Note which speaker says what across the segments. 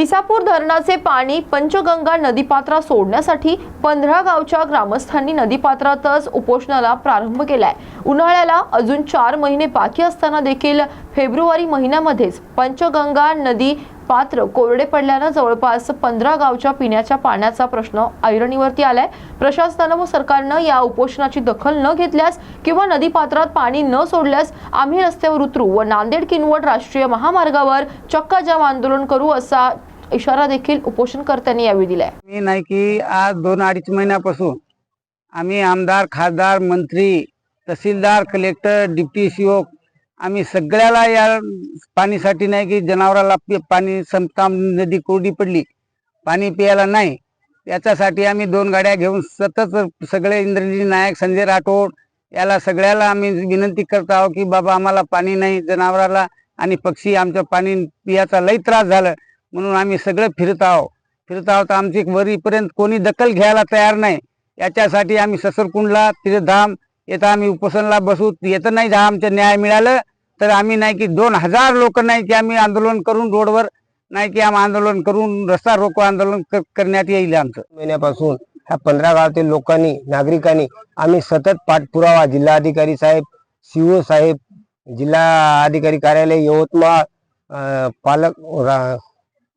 Speaker 1: इसापूर धरणाचे पाणी पंचगंगा नदीपात्रात सोडण्यासाठी पंधरा गावच्या ग्रामस्थांनी नदीपात्रातच उपोषणाला प्रारंभ केलाय. उन्हाळ्याला अजून चार महिने बाकी असताना देखील फेब्रुवारी महिन्यामध्येच पंचगंगा नदी पात्र कोरडे पडल्यानं जवळपास पंधरा गावच्या पिण्याच्या पाण्याचा प्रश्न ऐरणीवरती आलाय. प्रशासनानं व सरकारनं या उपोषणाची दखल न घेतल्यास किंवा नदीपात्रात पाणी न सोडल्यास आम्ही रस्त्यावर उतरू व नांदेड किनवट राष्ट्रीय महामार्गावर चक्का जाम आंदोलन करू असा इशारा देखील उपोषणकर्त्यांनी यावेळी दिलाय.
Speaker 2: मी नाही की आज दोन अडीच महिन्यापासून आम्ही आमदार खासदार मंत्री तहसीलदार कलेक्टर डिप्टी सीओ आम्ही सगळ्याला या पाणीसाठी नाही की जनावराला पाणी संपता नदी कोरडी पडली पाणी प्यायला नाही. याच्यासाठी आम्ही दोन गाड्या घेऊन सतत सगळे इंद्रजी नायक संजय राठोड याला सगळ्याला आम्ही विनंती करत आहोत की बाबा आम्हाला पाणी नाही जनावराला आणि पक्षी आमचं पाणी पियाचा लई त्रास झाला. म्हणून आम्ही सगळं फिरत आहोत. फिरत आहोत आमची वरीपर्यंत कोणी दखल घ्यायला तयार नाही. याच्यासाठी आम्ही ससरकुंडला तीर्थधाम येतं आम्ही उपोषणला बसू. येतं नाही जर आमचं न्याय मिळालं तर आम्ही नाही की दोन हजार लोक नाही की आम्ही आंदोलन करून रोडवर नाही की आम्ही आंदोलन करून रस्ता रोको आंदोलन करण्यात येईल आमचं.
Speaker 3: महिन्यापासून ह्या पंधरा गावातील लोकांनी नागरिकांनी आम्ही सतत पाठपुरावा जिल्हाधिकारी साहेब सीओ साहेब जिल्हा अधिकारी कार्यालय यवतमाळ पालक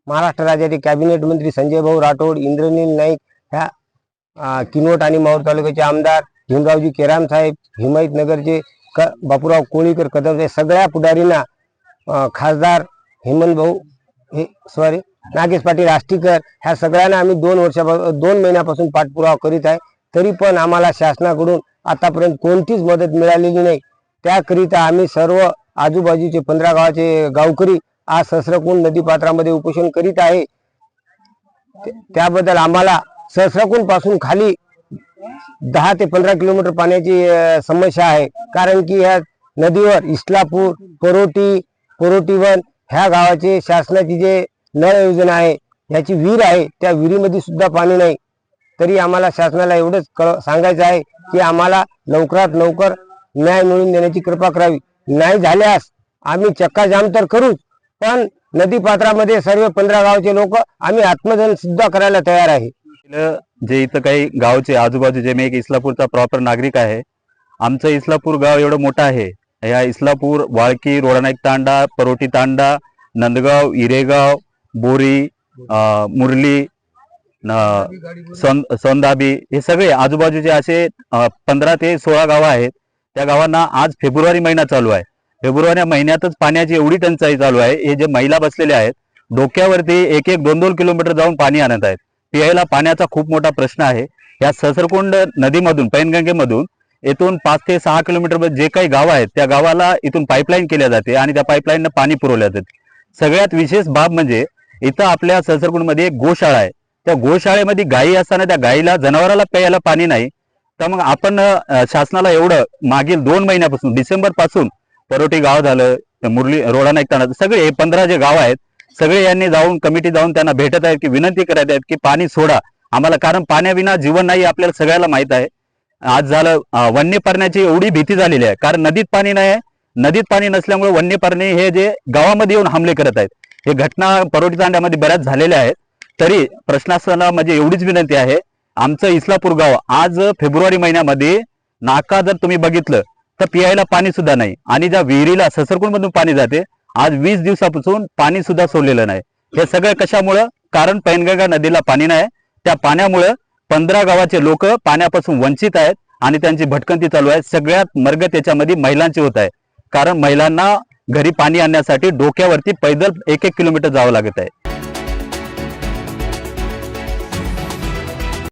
Speaker 3: महाराष्ट्र राज्याचे कॅबिनेट मंत्री संजय भाऊ राठोड इंद्रनील नाईक ह्या किनवट आणि माहूर तालुक्याचे आमदार भीमरावजी केराम साहेब हिमायतनगरचे क बापूराव कोळीकर कदम साहेब सगळ्या पुढारींना खासदार हेमंत भाऊ हे सॉरी नागेश पाटील आष्टीकर ह्या सगळ्यांना आम्ही दोन वर्षापासून दोन महिन्यापासून पाठपुरावा करीत आहे. तरी पण आम्हाला शासनाकडून आतापर्यंत कोणतीच मदत मिळालेली नाही. त्याकरिता आम्ही सर्व आजूबाजूचे पंधरा गावाचे गावकरी आज सहस्रकुंड नदीपात्रामध्ये उपोषण करीत आहे. त्याबद्दल आम्हाला सहस्रकुंडपासून खाली दहा ते पंधरा किलोमीटर पाण्याची समस्या आहे. कारण की ह्या नदीवर इस्लापूर परोटी परोटीवन ह्या गावाचे शासनाची जे नळ योजना आहे ह्याची विहीर आहे त्या विहिरीमध्ये सुद्धा पाणी नाही. तरी आम्हाला शासनाला एवढंच कळ सांगायचं आहे की आम्हाला लवकरात लवकर न्याय मिळवून देण्याची कृपा करावी. नाही झाल्यास आम्ही चक्का जाम तर करूच पण नदीपात्रामध्ये सर्व पंधरा गावचे लोक आम्ही आत्मदहन सुद्धा करायला तयार आहे.
Speaker 4: जे इथं काही गावचे आजूबाजूचे मी एक इस्लापूरचा प्रॉपर नागरिक आहे आमचं इस्लापूर गाव एवढं मोठं आहे. ह्या इस्लापूर वाळकी रोडानाईक तांडा परोटी तांडा नंदगाव इरेगाव बोरी अं, मुरली सोंदाबी हे सगळे आजूबाजूचे असे पंधरा ते सोळा गावं आहेत. त्या गावांना आज फेब्रुवारी महिना चालू आहे. फेब्रुवारी महिन्यातच पाण्याची एवढी टंचाई चालू आहे. हे जे महिला बसलेले आहेत डोक्यावरती एक एक दोन दोन किलोमीटर जाऊन पाणी आणत आहेत. पियायला पाण्याचा खूप मोठा प्रश्न आहे. या ससरकुंड नदीमधून पैनगंगेमधून येथून पाच ते सहा किलोमीटर जे काही गाव आहेत त्या गावाला इथून पाईपलाईन केल्या जाते आणि त्या पाईपलाईननं पाणी पुरवल्या जाते. सगळ्यात विशेष बाब म्हणजे इथं आपल्या ससरकुंडमध्ये एक गोशाळा आहे. त्या गोशाळेमध्ये गायी असताना त्या गायीला जनावराला प्यायला पाणी नाही. तर मग आपण शासनाला एवढं मागील दोन महिन्यापासून डिसेंबरपासून परोटी गाव झालं मुरली रोडा नाईकताना सगळे पंधरा जे गाव आहेत सगळे यांनी जाऊन कमिटी जाऊन त्यांना भेटत आहेत की विनंती करत आहेत की पाणी सोडा. आम्हाला कारण पाण्याविना जीवन नाही आपल्याला सगळ्याला माहीत आहे. आज झालं वन्य प्राण्याची एवढी भीती झालेली आहे. कारण नदीत पाणी नाही नदीत पाणी नसल्यामुळे वन्य प्राणी हे जे गावामध्ये येऊन हमले करत आहेत. हे घटना परोटी तांड्यामध्ये बऱ्याच झालेल्या आहेत. तरी प्रशासनाला म्हणजे एवढीच विनंती आहे. आमचं इस्लापूर गाव आज फेब्रुवारी महिन्यामध्ये नाका जर तुम्ही बघितलं तर पियायला पाणी सुद्धा नाही. आणि ज्या विहिरीला ससरकुंड मधून पाणी जाते आज वीस दिवसापासून पाणी सुद्धा सोडलेलं नाही. हे सगळं कशामुळं? कारण पैनगंगा नदीला पाणी नाही. त्या पाण्यामुळं पंधरा गावाचे लोक पाण्यापासून वंचित आहेत आणि त्यांची भटकंती चालू आहे. सगळ्यात मर्ग त्याच्यामध्ये महिलांची होत आहे. कारण महिलांना घरी पाणी आणण्यासाठी डोक्यावरती पैदल एक एक किलोमीटर जावं लागत आहे.